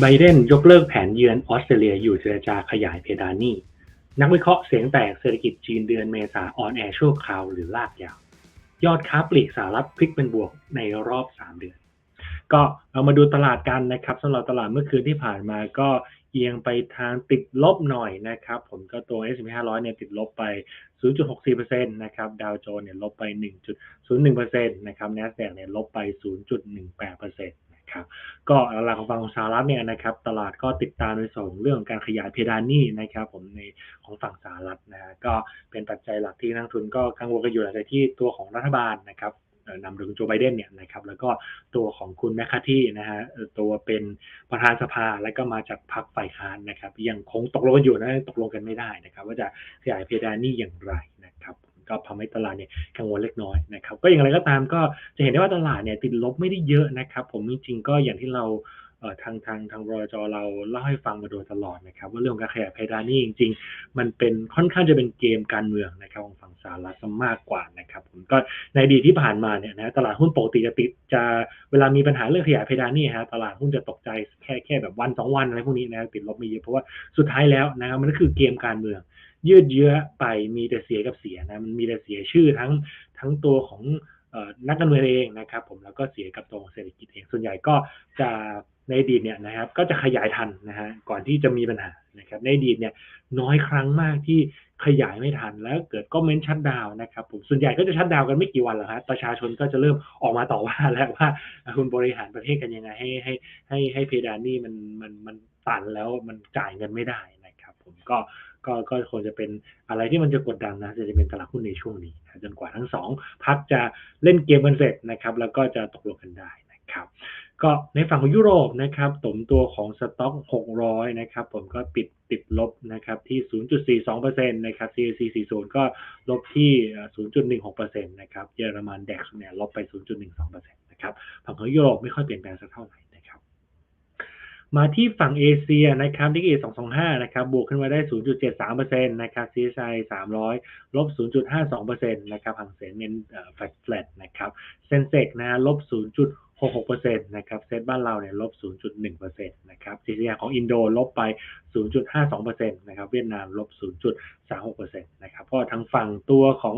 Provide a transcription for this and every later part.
ไบเดนยกเลิกแผนเยือนออสเตรเลียอยู่เจรจาขยายเพดานหนี้ นักวิเคราะห์เสียงแตกเศรษฐกิจจีนเดือนเมษาออนแอร์ชั่วคราวหรือลากยาว ยอดค้าปลีกสหรัฐพลิกเป็นบวกในรอบ 3 เดือน ก็เรามาดูตลาดกันนะครับสำหรับตลาดเมื่อคืนที่ผ่านมาก็เอียงไปทางติดลบหน่อยนะครับ ผมก็ตัว S&P 500เนี่ยติดลบไป 0.64%นะครับดาวโจนส์เนี่ยลบไป 1.01%นะครับ NASDAQ เนี่ยลบไป 0.18%นะ ครับก็หลักของฝั่งของสหรัฐเนี่ยนะครับตลาดก็ติดตามในส่วนของเรื่องของการขยายเพดานหนี้นะครับผมในของฝั่งสหรัฐนะฮะก็เป็นปัจจัยหลักที่นักทุนก็กังวลกันอยู่หลังจากที่ตัวของรัฐบาลนะครับนำโดยคุณโจไบเดนเนี่ยนะครับแล้วก็ตัวของคุณแมคคาที่นะฮะตัวเป็นประธานสภาและก็มาจากพรรคฝ่ายค้านนะครับยังคงตกลงกันอยู่นะตกลงกันไม่ได้นะครับ ว่าจะขยายเพดานหนี้อย่างไรนะครับ ก็ทำให้ตลาดเนี่ยกังวลเล็กน้อยนะครับ ก็อย่างไรก็ตามก็จะเห็นได้ว่าตลาดเนี่ยติดลบไม่ได้เยอะนะครับ ผมจริงๆก็อย่างที่เราทางทางทางรจเราเล่าให้ฟังมาโดยตลอดนะครับ ว่าเรื่องการขยายเพดานนี่จริง ๆ มันเป็นค่อนข้างจะเป็นเกมการเมืองนะครับของฝั่งสหรัฐมากกว่านะครับผมก็ในดีที่ผ่านมาเนี่ยนะตลาดหุ้นปกติจะติดจะเวลามีปัญหาเรื่องขยายเพดานนี่ฮะตลาดหุ้นจะตกใจแค่แค่แบบวันสองวันอะไรพวกนี้นะติดลบไม่เยอะเพราะว่าสุดท้ายแล้วนะครับมันก็คือเกมการเมือง ยืดเยื้อไปมีแต่เสียกับเสียนะมันมีแต่เสียชื่อทั้งทั้งตัวของนักการเมืองเองนะครับ ผมแล้วก็เสียกับตัวของเศรษฐกิจเองส่วนใหญ่ก็จะในอดีตเนี่ยนะครับ ก็จะขยายทันนะฮะก่อนที่จะมีปัญหานะครับ ในอดีตเนี่ยน้อยครั้งมากที่ขยายไม่ทันแล้วเกิดก็เม้นชัดดาวนะครับผมส่วนใหญ่ก็จะชัดดาวกันไม่กี่วันหรอกฮะประชาชนก็จะเริ่มออกมาต่อว่าแล้วว่าคุณบริหารประเทศกันยังไงให้ให้ให้ให้เพดานนี่มันมันมันตันแล้วมันจ่ายเงินไม่ได้นะครับ ผมก็ ก็ก็คงจะเป็นอะไรที่มันจะกดดันนะจะเป็นตลาดหุ้นในช่วงนี้จนกว่าทั้งสองพักจะเล่นเกมกันเสร็จนะครับ แล้วก็จะตกลงกันได้นะครับก็ในฝั่งของยุโรปนะครับตมตัวของสต็อก 600 นะครับ ผมก็ปิดติดลบนะครับที่ 0.42%นะครับ CAC 40 ก็ลบที่ 0.16%นะครับ เยอรมันเด็กเนี่ยลบไป 0.12%นะครับ ฝั่งของยุโรปไม่ค่อยเปลี่ยนแปลงสักเท่าไหร่ มาที่ฝั่งเอเชียนะครับนิกเอ225 นะครับ บวกขึ้นมาได้ 0.73%นะครับ CSI 300 ลบ 0.52%นะครับหังเสนเน้นแฟลตนะครับ เซนเซกนะ ลบ 0. 66%นะครับ เซตบ้านเราเนี่ย ลบ 0.1%นะครับ CCR ของอินโดลบไป 0.52%นะครับ เวียดนาม ลบ 0.36%นะครับ เพราะทางฝั่งตัวของ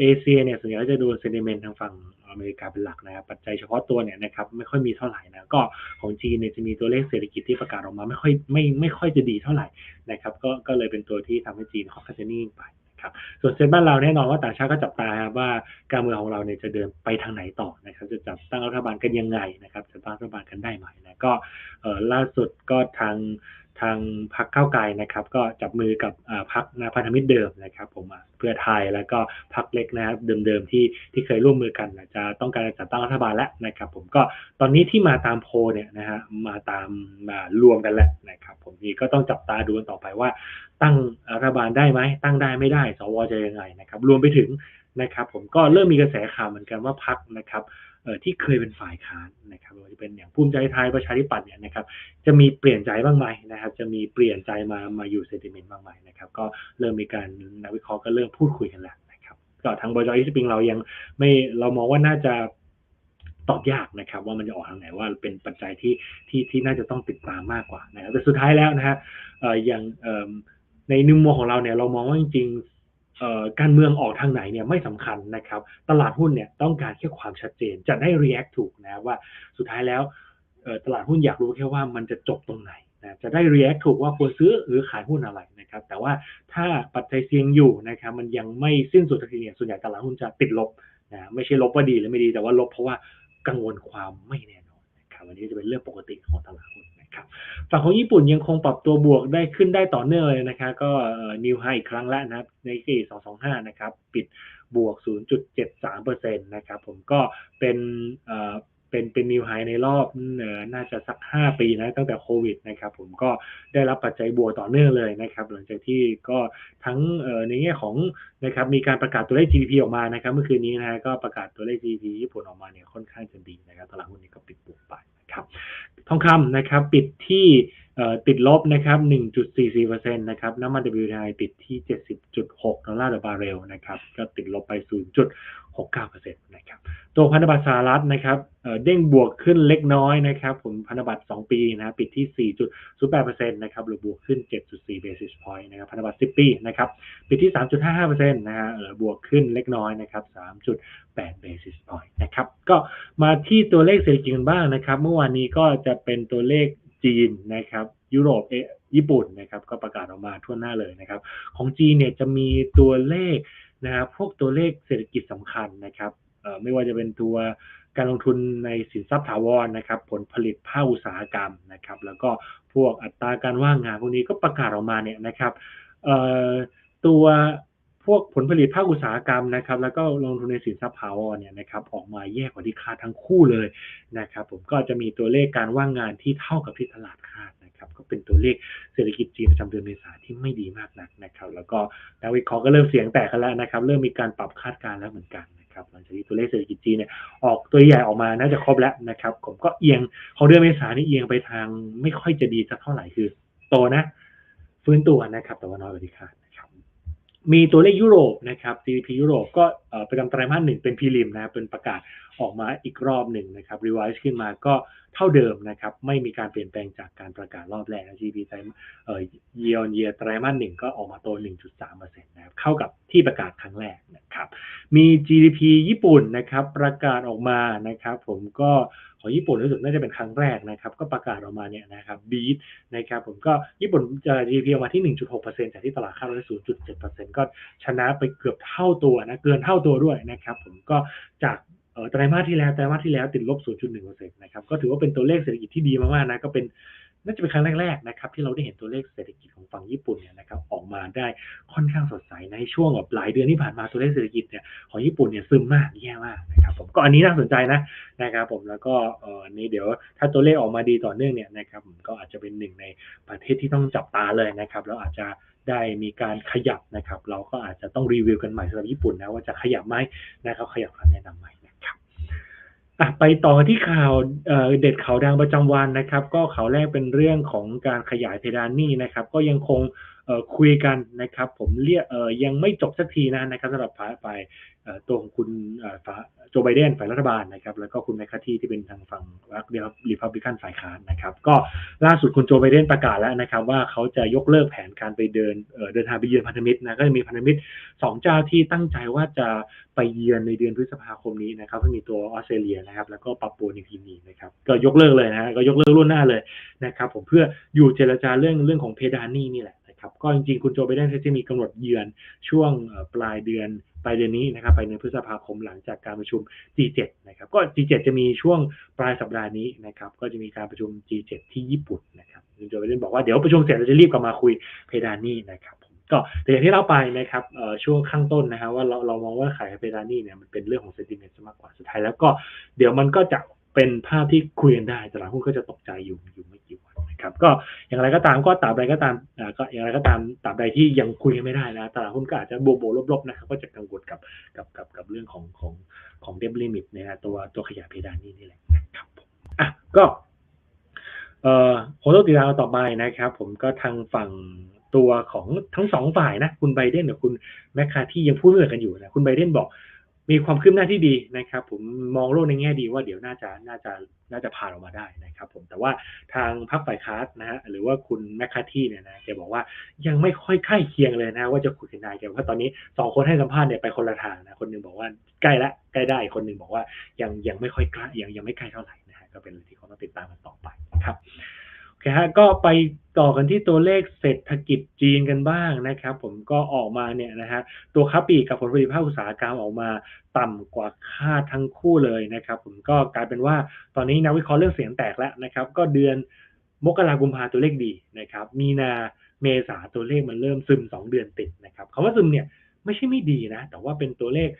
เอเชียเนี่ย ส่วนใหญ่จะดูเซนิเมนต์ทางฝั่ง อเมริกาเป็นหลักนะครับปัจจัยเฉพาะตัวเนี่ยนะครับไม่ค่อยมีเท่าไหร่นะก็ของจีนเนี่ยจะมีตัวเลขเศรษฐกิจที่ประกาศออกมาไม่ค่อยไม่ไม่ค่อยจะดีเท่าไหร่นะครับก็ก็เลยเป็นตัวที่ทำให้จีนค่อนข้างจะนิ่งไปส่วนเซ็นบ้านเราแน่นอนว่าต่างชาติก็จับตาครับว่าการเมืองของเราเนี่ยจะเดินไปทางไหนต่อนะครับจะจับตั้งรัฐบาลกันยังไงนะครับจะตั้งรัฐบาลกันได้ไหมนะก็ล่าสุดก็ทาง ทางพรรคก้าวไกลนะครับ ก็จับมือกับพรรคนาพันธมิตรเดิมนะครับ ผมเพื่อไทยแล้วก็พรรคเล็กนะครับเดิมๆที่ที่เคยร่วมมือกันจะต้องการจัดตั้งรัฐบาลแล้วนะครับ ผมก็ตอนนี้ที่มาตามโพเนี่ยนะฮะมาตามมารวมกันแล้วนะครับ ผมนี่ก็ต้องจับตาดูกันต่อไปว่า ตั้งรัฐบาลได้ไหมตั้งได้ไม่ได้ สวจะยังไงนะครับ รวมไปถึงนะครับ ผมก็เริ่มมีกระแสข่าวเหมือนกันว่าพรรคนะครับ ที่เคยเป็นฝ่ายค้านนะครับว่าจะเป็นอย่างภูมิใจไทยประชาธิปัตย์เนี่ยนะครับจะมีเปลี่ยนใจบ้างไหมนะครับ จะมีเปลี่ยนใจมามาอยู่เซติเมนต์บ้างไหมนะครับ ก็เริ่มมีการนักวิเคราะห์ก็เริ่มพูดคุยกันแล้วนะครับก็ทางบจอีสปริงเรายังไม่เรามองว่าน่าจะตอบยากนะครับ ว่ามันจะออกทางไหนว่าเป็นปัจจัยที่ที่ที่น่าจะต้องติดตามมากกว่านะครับแต่สุดท้ายแล้วนะฮะอย่างในนุมมองของเราเนี่ยเรามองว่าจริง การเมืองออกทางไหนเนี่ยไม่สำคัญนะครับ ตลาดหุ้นเนี่ยต้องการแค่ความชัดเจนจะได้ react ถูกนะว่าสุดท้ายแล้วตลาดหุ้นอยากรู้แค่ว่ามันจะจบตรงไหนนะจะได้ react ถูกว่าควรซื้อหรือขายหุ้นอะไรนะครับ แต่ว่าถ้าปัจจัยเสี่ยงอยู่นะครับมันยังไม่สิ้นสุดทีเนี่ยส่วนใหญ่ตลาดหุ้นจะติดลบนะไม่ใช่ลบว่าดีหรือไม่ดีแต่ว่าลบเพราะว่ากังวลความไม่แน่นอนนะครับวันนี้จะเป็นเรื่องปกติของตลาดหุ้น ครับฝั่งของญี่ปุ่นยังคงปรับตัวบวกได้ขึ้นได้ต่อเนื่องเลยนะครับก็นิวไฮอีกครั้งแล้วนะครับในปี225 นะครับ ปิดบวก 0.73%นะครับ ผมก็เป็นเป็นเป็นนิวไฮในรอบน่าจะสัก 5 ปีนะตั้งแต่โควิดนะครับผมก็ได้รับปัจจัยบวกต่อเนื่องเลยนะครับหลังจากที่ก็ทั้งในแง่ของนะครับมีการประกาศตัวเลข GDP ออกมานะครับเมื่อคืนนี้นะก็ประกาศตัวเลข GDP ญี่ปุ่นออกมาเนี่ยค่อนข้างจะดีนะครับตลาดหุ้นนี้ก็ปิดบวกไป ทองคำนะครับ ปิดที่ ติดลบนะครับ 1.44%นะครับ น้ำมัน WTI ติดที่ 70.6 ดอลลาร์ต่อบาร์เรลนะครับ ก็ติดลบไป 0.69%นะครับ ตัวพันธบัตรสหรัฐนะครับเเด้งบวกขึ้นเล็กน้อยนะครับผมพันธบัตร 2 ปีนะ ปิดที่ 4.08%นะครับ หรือบวกขึ้น 7.4 basis point นะครับ พันธบัตร 10 ปีนะครับ ปิดที่ 3.55%นะฮะเออบวกขึ้นเล็กน้อยนะครับ 3.8 basis point นะครับ ก็มาที่ตัวเลขเศรษฐกิจกันบ้างนะครับ เมื่อวานนี้ก็จะเป็นตัวเลข จีนนะครับยุโรปเอญี่ปุ่นนะครับก็ประกาศออกมาทั่วหน้าเลยนะครับ ของจีนเนี่ยจะมีตัวเลขนะครับพวกตัวเลขเศรษฐกิจสำคัญนะครับไม่ว่าจะเป็นตัวการลงทุนในสินทรัพย์ถาวรนะครับ ผลผลิตภาคอุตสาหกรรมนะครับ แล้วก็พวกอัตราการว่างงานพวกนี้ก็ประกาศออกมาเนี่ยนะครับตัว พวกผลผลิตภาคอุตสาหกรรมนะครับ แล้วก็ลงทุนในสินทรัพย์ถาวรเนี่ยนะครับออกมาแย่กว่าที่คาดทั้งคู่เลยนะครับผมก็จะมีตัวเลขการว่างงานที่เท่ากับที่ตลาดคาดนะครับก็เป็นตัวเลขเศรษฐกิจจีนประจำเดือนเมษาที่ไม่ดีมากนักนะครับ แล้วก็นักวิเคราะห์ก็เริ่มเสียงแตกกันแล้วนะครับ เริ่มมีการปรับคาดการณ์แล้วเหมือนกันนะครับหลังจากที่ตัวเลขเศรษฐกิจจีนเนี่ยออกตัวใหญ่ออกมาน่าจะครบแล้วนะครับ ผมก็เอียงของเดือนเมษานี่เอียงไปทางไม่ค่อยจะดีสักเท่าไหร่คือ โตนะ ฟื้นตัวนะครับ แต่ว่าน้อยกว่าที่คาด มีตัวเลขยุโรปนะครับ GDP ยุโรปก็เอ่อประจำไตรมาสหนึ่งเป็นพรีลิมนะเป็นประกาศออกมาอีกรอบหนึ่งนะครับรีไวซ์ขึ้นมาก็เท่าเดิมนะครับ ไม่มีการเปลี่ยนแปลงจากการประกาศรอบแรก GDP ไตรมาสเอ่อ year on year ไตรมาสหนึ่งก็ออกมาโต 1.3%นะครับเข้ากับที่ประกาศครั้งแรกนะครับ มี GDP ญี่ปุ่นนะครับประกาศออกมานะครับ ผมก็ ของญี่ปุ่นรู้สึกน่าจะเป็นครั้งแรกนะครับ ก็ประกาศออกมาเนี่ยนะครับบีทนะครับผมก็ญี่ปุ่นจะ GDP ออกมาที่ 1.6%จากที่ตลาดคาดไว้0.7%ก็ชนะไปเกือบเท่าตัวนะเกินเท่าตัวด้วยนะครับผมก็จากเออไตรมาสที่แล้วไตรมาสที่แล้วติดลบ 0.1%นะครับก็ถือว่าเป็นตัวเลขเศรษฐกิจที่ดีมากๆนะก็เป็นน่าจะเป็นครั้งแรกๆนะครับที่เราได้เห็นตัวเลขเศรษฐกิจของฝั่งญี่ปุ่นเนี่ยนะครับออกมาได้ค่อนข้างสดใสในช่วงแบบหลายเดือนที่ผ่านมาตัวเลขเศรษฐกิจเนี่ยของญี่ปุ่นเนี่ยซึมมากแย่มากน ผมก็อันนี้น่าสนใจนะนะครับผมแล้วก็เอ่อนี่เดี๋ยวถ้าตัวเลขออกมาดีต่อเนื่องเนี่ยนะครับผมก็อาจจะเป็นหนึ่งในประเทศที่ต้องจับตาเลยนะครับแล้วอาจจะได้มีการขยับนะครับ เราก็อาจจะต้องรีวิวกันใหม่สำหรับญี่ปุ่นนะว่าจะขยับไหมนะครับขยับคำแนะนำไหมนะครับอะไปต่อที่ข่าวเเด็ดข่าวดังประจำวันนะครับ ก็ข่าวแรกเป็นเรื่องของการขยายเพดานหนี้นะครับ ก็ยังคง คุยกันนะครับ ผมเรียกยังไม่จบสักทีนะนะครับสำหรับฝ่ายฝ่ายตัวของคุณโจไบเดนฝ่ายรัฐบาลนะครับ แล้วก็คุณแมคคาที่ที่เป็นทางฝั่งรัฐรีพับลิกันฝ่ายค้านนะครับ ก็ล่าสุดคุณโจไบเดนประกาศแล้วนะครับ ว่าเขาจะยกเลิกแผนการไปเดินเดินทางไปเยือนพันธมิตรนะก็จะมีพันธมิตรสองเจ้าที่ตั้งใจว่าจะไปเยือนในเดือนพฤษภาคมนี้นะครับก็มีตัวออสเตรเลียนะครับ แล้วก็ปาปัวนิวกินีนะครับ ก็ยกเลิกเลยนะก็ยกเลิกล่วงหน้าเลยนะครับ ผมเพื่ออยู่เจรจาเรื่องเรื่องของเพดานนี้นี่แหละ ครับก็จริงๆ คุณโจไบเดนจะมีกำหนดเยือนช่วงปลายเดือนปลายเดือนนี้นะครับไปในพฤษภาคมหลังจากการประชุม G7 นะครับก็ G7 จะมีช่วงปลายสัปดาห์นี้นะครับก็จะมีการประชุม G7 ที่ญี่ปุ่นนะครับคุณโจไบเดนบอกว่าเดี๋ยวประชุมเสร็จเราจะรีบกลับมาคุยเพดานนี้นะครับก็แต่อย่างที่เล่าไปนะครับช่วงข้างต้นนะฮะว่าเราเรามองว่าขายเพดานนี้เนี่ยมันเป็นเรื่องของเซนติเมนต์มากกว่าสุดท้ายแล้วก็เดี๋ยวมันก็จะเป็นภาพที่คุยกันได้ตลาดหุ้นก็จะตกใจอยู่อยู่ไม่กี่วัน ครับ ก็อย่างไรก็ตามก็ตราบใดก็ตามอ่าก็อย่างไรก็ตามตราบใดที่ยังคุยกันไม่ได้นะตลาดหุ้นก็อาจจะบวกๆลบๆนะครับก็จะกังวลกับกับกับกับเรื่องของของของเดบลิมิตนะฮะตัวตัวขยายเพดานนี้นี่แหละนะครับอะก็เอ่อผมต้องติดตามต่อไปนะครับ ผมก็ทางฝั่งตัวของทั้งสองฝ่ายนะ คุณไบเดนกับคุณแมคคาที่ยังพูดไม่เหมือนกันอยู่นะคุณไบเดนบอก มีความคืบหน้าที่ดีนะครับ ผมมองโลกในแง่ดีว่าเดี๋ยวน่าจะน่าจะน่าจะผ่านออกมาได้นะครับ ผมแต่ว่าทางพรรคฝ่ายค้านนะฮะหรือว่าคุณแมคคาที่เนี่ยนะแกบอกว่ายังไม่ค่อยใกล้เคียงเลยนะว่าจะคุยกันได้แกบอกว่าตอนนี้สองคนให้สัมภาษณ์เนี่ยไปคนละทางนะคนหนึงบอกว่าใกล้ละใกล้ได้คนหนึงบอกว่ายังยังไม่ค่อยใกล้ยังยังไม่ใกล้เท่าไหร่นะฮะก็เป็นเรื่องที่เขาต้องติดตามกันต่อไปนะครับ คฮะก็ไปต่อกันที่ตัวเลขเศรษฐกิจจีนกันบ้างนะครับ ผมก็ออกมาเนี่ยนะฮะตัวค้าปลีกกับผลผลิตภาคอุตสาหกรรมออกมาต่ำกว่าคาดทั้งคู่เลยนะครับ ผมก็กลายเป็นว่าตอนนี้นักวิเคราะห์เรื่องเสียงแตกแล้วนะครับ ก็เดือนมกรากุมภาตัวเลขดีนะครับ มีนาเมษาตัวเลขมันเริ่มซึมสองเดือนติดนะครับคำว่าซึมเนี่ยไม่ใช่ไม่ดีนะ แต่ว่าเป็นตัวเลข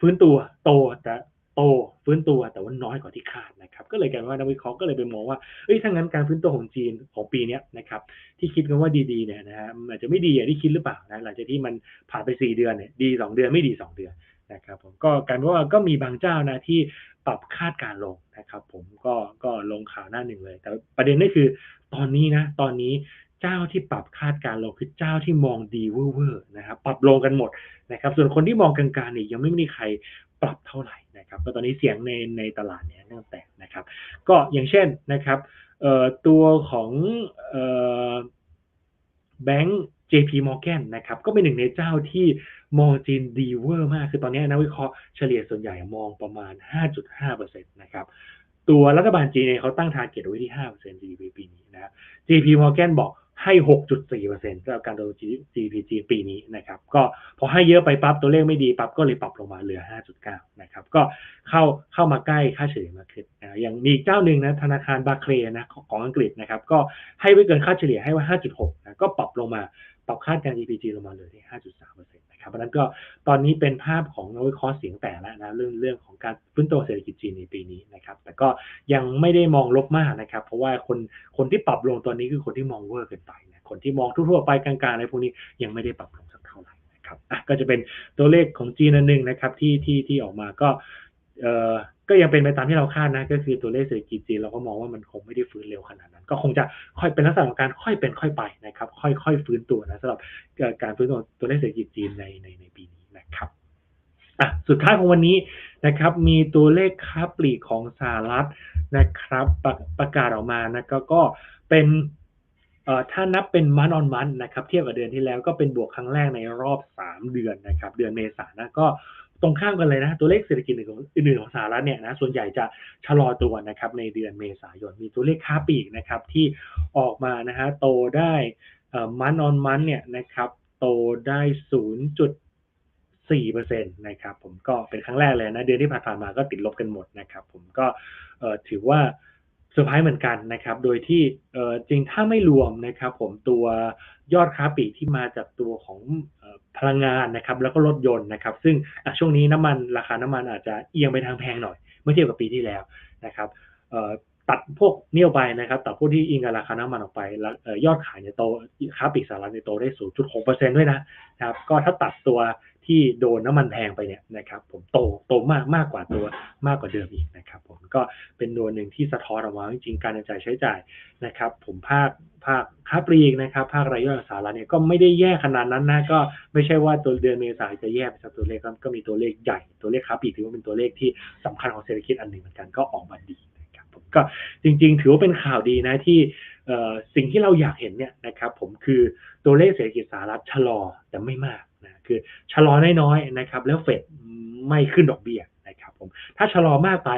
ฟื้นตัวโตแต่ โตฟื้นตัวแต่ว่าน้อยกว่าที่คาดนะครับก็เลยกลายเป็นว่านักวิเคราะห์ก็เลยไปมองว่าเอ้ยถ้างั้นการฟื้นตัวของจีนของปีนี้นะครับที่คิดกันว่าดีๆเนี่ยนะฮะอาจจะไม่ดีอย่างที่คิดหรือเปล่านะหลังจากที่มันผ่านไปสี่เดือนเนี่ยดีสองเดือนไม่ดีสองเดือนนะครับผมก็กลารว่าก็มีบางเจ้านะที่ปรับคาดการลงนะครับ ผมก็ก็ลงข่าวหน้าหนึ่งเลย แต่ประเด็นนี่คือตอนนี้นะตอนนี้เจ้าที่ปรับคาดการลงคือเจ้าที่มองดีเวอร์นะครับปรับลงกันหมดนะครับ ส่วนคนที่มองกลางๆเนี่ยยังไม่มีใคร ปรับเท่าไหร่นะครับก็ตอนนี้เสียงในในตลาดเนี่ยนื่องแตกก็อย่างเช่นนะครับตัวของแบงก์ JP Morgan นะครับก็เป็นหนึ่งในเจ้าที่มองจีนดีเวอร์มาก คือตอนนี้นักวิเคราะห์เฉลี่ยส่วนใหญ่มองประมาณ 5.5%นะครับตัวรัฐบาลจีนเองเขาตั้งทาร์เก็ตไว้ที่ 5% GDP ปีนี้นะครับ JP Morgan บอก ให้ 6.4%สำหรับการโต GDP จีนปีนี้นะครับ ก็พอให้เยอะไปปั๊บตัวเลขไม่ดีปั๊บก็เลยปรับลงมาเหลือ 5.9 นะครับ ก็เข้าเข้ามาใกล้ค่าเฉลี่ยมาขึ้นนะอย่างมีเจ้าหนึ่งนะธนาคารบาเคลนะของอังกฤษนะครับ ก็ให้ไว้เกินค่าเฉลี่ยให้ว่า 5.6 นะ ก็ปรับลงมาปรับคาดการ GDP จีลงมาเหลือที่ 5.3%นะ ครับเพราะนั้นก็ตอนนี้เป็นภาพของนักวิเคราะห์เสียงแตกแล้วนะเรื่องเรื่องของการฟื้นตัวเศรษฐกิจจีนในปีนี้นะครับ แต่ก็ยังไม่ได้มองลบมากนะครับ เพราะว่าคนคนที่ปรับลงตอนนี้คือคนที่มองเวอร์เกินไปนะคนที่มองทั่วๆไปกลางๆอะไรพวกนี้ยังไม่ได้ปรับลงสักเท่าไหร่นะครับอะก็จะเป็นตัวเลขของจีนอันหนึ่งนะครับที่ที่ที่ออกมาก็เอ่อ ก็ยังเป็นไปตามที่เราคาดนะ ก็คือตัวเลขเศรษฐกิจจีนเราก็มองว่ามันคงไม่ได้ฟื้นเร็วขนาดนั้น ก็คงจะค่อยเป็นลักษณะของการค่อยเป็นค่อยไปนะครับ ค่อยๆฟื้นตัวนะสำหรับการฟื้นตัวตัวเลขเศรษฐกิจจีนในในในปีนี้นะครับอะสุดท้ายของวันนี้นะครับ มีตัวเลขค้าปลีกของสหรัฐนะครับประประกาศออกมานะก็ก็เป็นเอ่อถ้านับเป็นมันออนมันนะครับ เทียบกับเดือนที่แล้วก็เป็นบวกครั้งแรกในรอบ 3 เดือนนะครับ เดือนเมษายนนะก็ ตรงข้ามกันเลยนะตัวเลขเศรษฐกิจอื่นๆของสหรัฐเนี่ยนะส่วนใหญ่จะชะลอตัวนะครับในเดือนเมษายนมีตัวเลขค้าปลีกนะครับที่ออกมานะฮะโตได้เอ่อมันออนมันเนี่ยนะครับโตได้ 0.4%นะครับผมก็เป็นครั้งแรกเลยนะเดือนที่ผ่านๆมาก็ติดลบกันหมดนะครับผมก็เอ่อถือว่า เซอร์ไพรส์เหมือนกันนะครับ โดยที่เอ่อจริงถ้าไม่รวมนะครับ ผมตัวยอดค้าปลีกที่มาจากตัวของพลังงานนะครับ แล้วก็รถยนต์นะครับ ซึ่งช่วงนี้น้ำมันราคาน้ำมันอาจจะเอียงไปทางแพงหน่อย เมื่อเทียบกับปีที่แล้วนะครับตัดพวกเนี้ยไปนะครับตัดพวกที่อิงกับราคาน้ำมันออกไปแล้วยอดขายเนี่ยโตค้าปลีกสหรัฐเนี่ยโตได้ 0.6%ด้วยนะครับ ก็ถ้าตัดตัวที่โดนน้ำมันแพงไปเนี่ยนะครับ ผมโตโตมากมากกว่าตัวมากกว่าเดิมอีกนะครับ ก็เป็นตัวหนึ่งที่สะท้อนออกมาจริงๆการจ่ายใช้จ่ายนะครับ ผมภาคภาคค้าปลีกนะครับ ภาครายย่อยของสหรัฐเนี่ยก็ไม่ได้แย่ขนาดนั้นนะก็ไม่ใช่ว่าตัวเดือนเมษายนจะแย่ไปจากตัวเลขก็มีตัวเลขใหญ่ตัวเลขค้าปลีกถือว่าเป็นตัวเลขที่สำคัญของเศรษฐกิจอันหนึ่งเหมือนกันก็ออกมาดีนะครับผมก็จริง ๆ ถือว่าเป็นข่าวดีนะที่สิ่งที่เราอยากเห็นเนี่ยนะครับผมคือตัวเลขเศรษฐกิจสหรัฐชะลอแต่ไม่มากนะคือชะลอน้อยๆนะครับ แล้วเฟดไม่ขึ้นดอกเบี้ยนะครับผมถ้าชะลอมากไป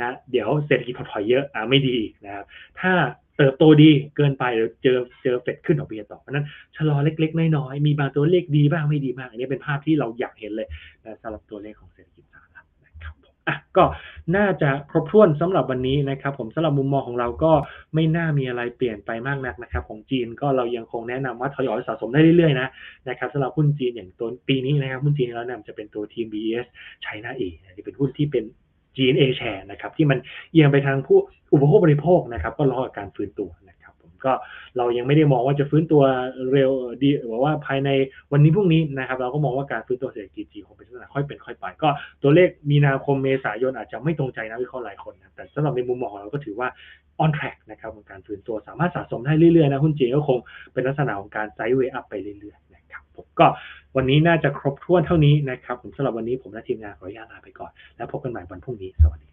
นะเดี๋ยวเศรษฐกิจถดถอยเยอะอ่าไม่ดีนะครับถ้าเติบโตดีเกินไปเดี๋ยวเจอเจอเฟดขึ้นดอกเบี้ยต่อเพราะนั้นชะลอเล็ก ๆ น้อยๆมีบางตัวเลขดีบ้างไม่ดีบ้างอันนี้เป็นภาพที่เราอยากเห็นเลยนะสำหรับตัวเลขของเศรษฐกิจสหรัฐนะครับผมอะก็น่าจะครบถ้วนสำหรับวันนี้นะครับ ผมสำหรับมุมมองของเราก็ไม่น่ามีอะไรเปลี่ยนไปมากนักนะครับ ของจีนก็เรายังคงแนะนำว่าทยอยสะสมได้เรื่อยๆนะนะครับสำหรับหุ้นจีนอย่างตัวปีนี้นะครับหุ้นจีนแล้วนะนำจะเป็นตัว TBS China A ที่เป็นหุ้นที่เป็น GNA Share นะครับที่มันเอียงไปทางผู้อุปโภคบริโภคนะครับก็รอการฟื้นตัวนะครับผมก็เรายังไม่ได้มองว่าจะฟื้นตัวเร็วดีบอกว่าภายในวันนี้พรุ่งนี้นะครับเราก็มองว่าการฟื้นตัวเศรษฐกิจจีนคงเป็นลักษณะค่อยเป็นค่อยไป ก็ตัวเลขมีนาคมเมษายนอาจจะไม่ตรงใจนะวิเคราะห์หลายคนนะแต่สำหรับในมุมมองของเราก็ถือว่า on track นะครับของการฟื้นตัวสามารถสะสมได้เรื่อยๆนะหุ้นจีนก็คงเป็นลักษณะของการไซด์เวย์อัพไปเรื่อยๆ ผมก็วันนี้น่าจะครบถ้วนเท่านี้นะครับผมสำหรับวันนี้ผมและทีมงานขออนุญาตลาไปก่อน แล้วพบกันใหม่วันพรุ่งนี้สวัสดี